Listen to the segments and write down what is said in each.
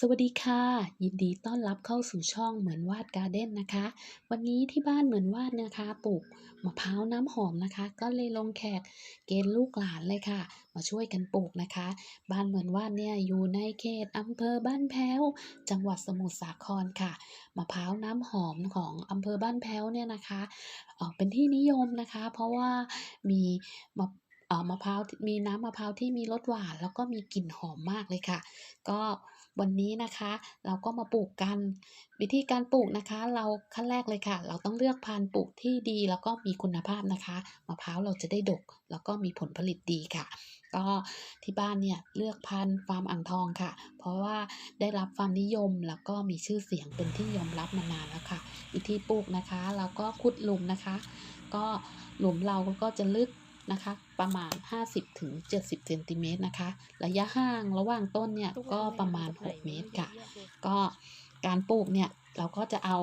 สวัสดีค่ะ ยินดีต้อนรับเข้าสู่ช่องเหมือนวาดการ์เด้นนะคะ วันนี้ที่บ้านเหมือนวาดนะคะปลูกมะพร้าวน้ำหอมนะคะ ก็เลยลงแขกเกณฑ์ลูกหลานเลยค่ะ มาช่วยกันปลูกนะคะ บ้านเหมือนวาดเนี่ยอยู่ในเขตอำเภอบ้านแพ้ว จังหวัดสมุทรสาครค่ะมะพร้าวน้ำหอมของอำเภอบ้านแพ้วเนี่ยนะคะเออเป็นที่นิยมนะคะ เพราะว่ามีมะเออมะพร้าวมีน้ำมะพร้าวที่มีรสหวาน แล้วก็มีกลิ่นหอมมากเลยค่ะ ก็ วันนี้นะคะ เราก็มาปลูกกัน วิธีการปลูกนะคะ เราขั้นแรกเลยค่ะ เราต้องเลือกพันธุ์ปลูกที่ดีแล้วก็มีคุณภาพนะคะมะพร้าวเราจะได้ดก แล้วก็มีผลผลิตดีค่ะ ก็ที่บ้านเนี่ยเลือกพันธุ์ฟาร์มอ่างทองค่ะ เพราะว่าได้รับความนิยมแล้วก็มีชื่อเสียงเป็นที่ยอมรับมานานแล้วค่ะ วิธีปลูกนะคะ เราก็ขุดหลุมนะคะ ก็หลุมเราก็จะลึก นะคะ ประมาณ 50-70ถึง70เซนติเมตรนะคะ ระยะห่างระหว่างต้นเนี่ยก็ประมาณ 6 เมตรค่ะ ก็การปลูกเนี่ยเราก็จะเอา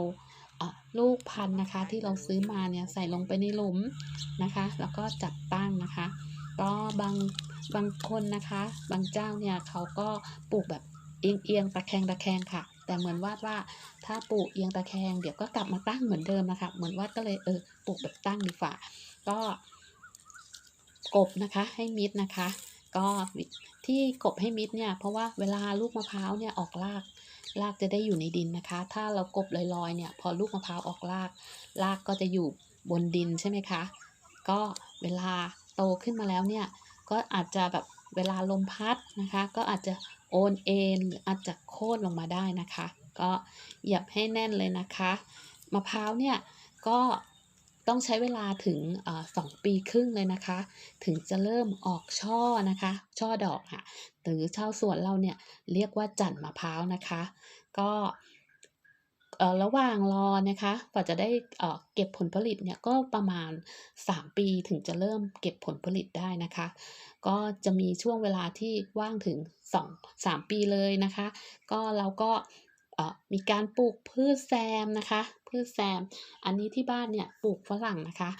เอ่อลูกพันธุ์นะคะ ที่เราซื้อมาเนี่ยใส่ลงไปในหลุมนะคะ แล้วก็จัดตั้งนะคะ ก็บางบางคนนะคะ บางเจ้าเนี่ยเขาก็ปลูกแบบเอียงเอียงๆตะแคงตะแคงค่ะ แต่เหมือนวาดว่าถ้าปลูกเอียงตะแคงเดี๋ยวก็กลับมาตั้งเหมือนเดิมนะคะ เหมือนวาดก็เลยเออปลูกแบบตั้งดีกว่าก็ กบนะคะให้มิดนะคะ ก็ที่กบให้มิดเนี่ยเพราะว่าเวลาลูกมะพร้าวเนี่ยออกรากรากจะได้อยู่ในดินนะคะ ถ้าเรากบลอยๆเนี่ยพอลูกมะพร้าวออกรากรากก็จะอยู่บนดินใช่ไหมคะ ก็เวลาโตขึ้นมาแล้วเนี่ยก็อาจจะแบบเวลาลมพัดนะคะ ก็อาจจะโอนเอ็นหรืออาจจะโค่นลงมาได้นะคะ ก็เหยียบให้แน่นเลยนะคะ มะพร้าวเนี่ยก็ ต้องใช้เวลาถึงสองปีครึ่งเลยนะคะ ถึงจะเริ่มออกช่อนะคะ ช่อดอกค่ะหรือชาวสวนเราเนี่ยเรียกว่าจันมะพร้าวนะคะ ก็ระหว่างรอนะคะกว่าจะได้เก็บผลผลิตเนี่ยก็ประมาณ 3 ปีถึงจะเริ่มเก็บผลผลิตได้นะคะ ก็จะมีช่วงเวลาที่ว่างถึง 2 3 ปีเลยนะคะ ก็เราก็ มีการปลูกพืชแซมนะคะ พืชแซม อันนี้ที่บ้านเนี่ยปลูกฝรั่งนะคะ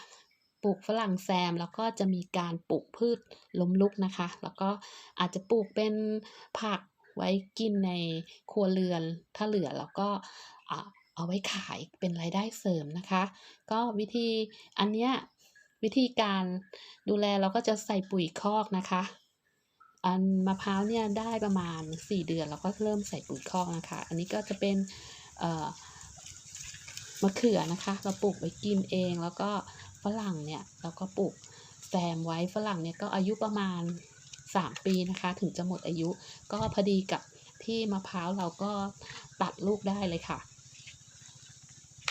ปลูกฝรั่งแซมแล้วก็จะมีการปลูกพืชล้มลุกนะคะ แล้วก็อาจจะปลูกเป็นผักไว้กินในครัวเรือน ถ้าเหลือเราก็อ่าเอาไว้ขายเป็นรายได้เสริมนะคะ ก็วิธีอันเนี้ยวิธีการดูแลเราก็จะใส่ปุ๋ยคอกนะคะ อันมะพร้าวเนี่ยได้ประมาณ 4 เดือนเราก็เริ่มใส่ปุ๋ยคอกนะคะ อันนี้ก็จะเป็นเอ่อมะเขือนะคะ เราปลูกไว้กินเองแล้วก็ฝรั่งเนี่ยเราก็ปลูกแซมไว้ฝรั่งเนี่ยก็อายุประมาณ 3 ปีนะคะ ถึงจะหมดอายุก็พอดีกับที่มะพร้าวเราก็ตัดลูกได้เลยค่ะ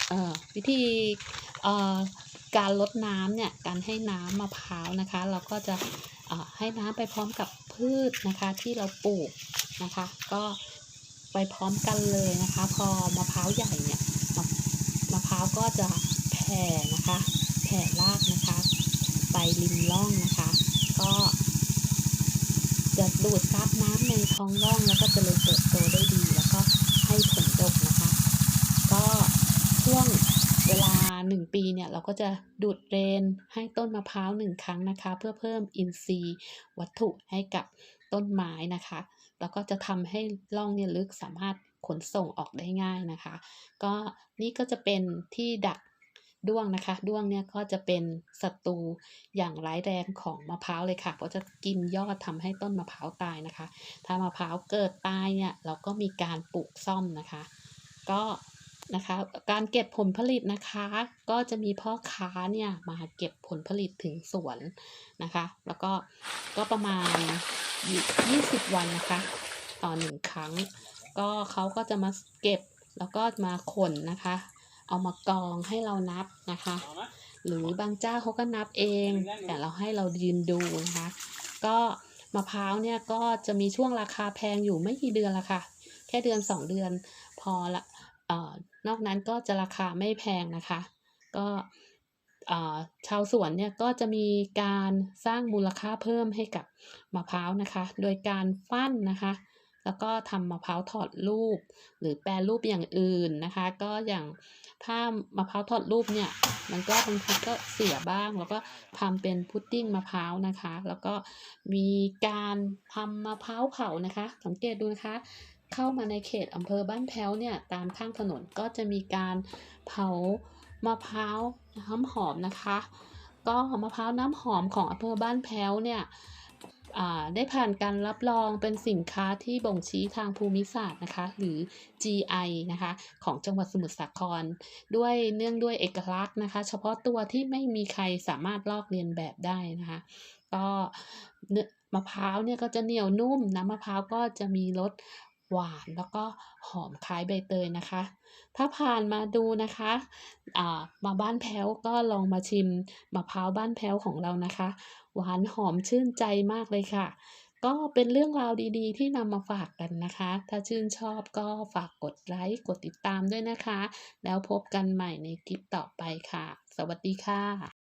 เอ่อวิธีเอ่อการลดน้ำเนี่ยการให้น้ำมะพร้าวนะคะ เราก็จะให้น้ำไปพร้อมกับ พืชนะคะที่เราปลูกนะคะ ก็ไปพร้อมกันเลยนะคะ พอมะพร้าวใหญ่เนี่ยมะมะพร้าวก็จะแผ่นะคะแผ่รากนะคะ ไปริมร่องนะคะ ก็จะดูดซับน้ำในท้องร่องแล้วก็เจริญเติบโตได้ดี แล้วก็ให้ผลดกนะคะ ก็ช่วงเวลา 1 ปีเนี่ยเราก็จะดูดเรนให้ต้นมะพร้าว 1 ครั้งนะคะ เพื่อเพิ่มอินทรีย์วัตถุให้กับต้นไม้นะคะ แล้วก็จะทำให้ร่องเนี่ยลึกสามารถขนส่งออกได้ง่ายนะคะ ก็นี่ก็จะเป็นที่ดักด้วงนะคะ ด้วงเนี่ยก็จะเป็นศัตรูอย่างร้ายแรงของมะพร้าวเลยค่ะ เพราะจะกินยอดทำให้ต้นมะพร้าวตายนะคะ ถ้ามะพร้าวเกิดตายเนี่ยเราก็มีการปลูกซ่อมนะคะ ก็ นะคะ การเก็บผลผลิตนะคะ ก็จะมีพ่อค้าเนี่ยมาเก็บผลผลิตถึงสวนนะคะ แล้วก็ก็ประมาณ 20 วันนะคะ ต่อหนึ่งครั้ง ก็เขาก็จะมาเก็บแล้วก็มาขนนะคะ เอามากองให้เรานับนะคะ หรือบางเจ้าเขาก็นับเอง แต่เราให้เรายืนดูนะคะ ก็มะพร้าวเนี่ยก็จะมีช่วงราคาแพงอยู่ไม่กี่เดือนละค่ะ แค่เดือนสองเดือนพอละเอ่อ นอกนั้นก็จะราคาไม่แพงนะคะ ก็เอ่อชาวสวนเนี่ยก็จะมีการสร้างมูลค่าเพิ่มให้กับมะพร้าวนะคะ โดยการฟั่นนะคะ แล้วก็ทำมะพร้าวถอดรูป หรือแปรรูปอย่างอื่นนะคะ ก็อย่างถ้ามะพร้าวถอดรูปเนี่ย มันก็บางทีก็เสียบ้าง แล้วก็ทำเป็นพุดดิ้งมะพร้าวนะคะ แล้วก็มีการทำมะพร้าวเผานะคะ สังเกตดูนะคะ เข้ามาในเขตอำเภอบ้านแพ้วเนี่ยตามข้างถนนก็จะมีการเผามะพร้าวน้ำหอมนะคะ ก็มะพร้าวน้ำหอมของอำเภอบ้านแพ้วเนี่ยได้ผ่านการรับรองเป็นสินค้าที่บ่งชี้ทางภูมิศาสตร์นะคะ หรือ GI นะคะ ของจังหวัดสมุทรสาคร ด้วยเนื่องด้วยเอกลักษณ์นะคะ เฉพาะตัวที่ไม่มีใครสามารถลอกเลียนแบบได้นะคะ ก็มะพร้าวเนี่ยก็จะเหนียวนุ่ม น้ำมะพร้าวก็จะมีรส หวานแล้วก็หอมคล้ายใบเตยนะคะ ถ้าผ่านมาดูนะคะอ่ามาบ้านแพ้วก็ลองมาชิมมะพร้าวบ้านแพ้วของเรานะคะ หวานหอมชื่นใจมากเลยค่ะ ก็เป็นเรื่องราวดีๆ ที่นำมาฝากกันนะคะ ถ้าชื่นชอบก็ฝากกดไลค์กดติดตามด้วยนะคะ แล้วพบกันใหม่ในคลิปต่อไปค่ะ สวัสดีค่ะ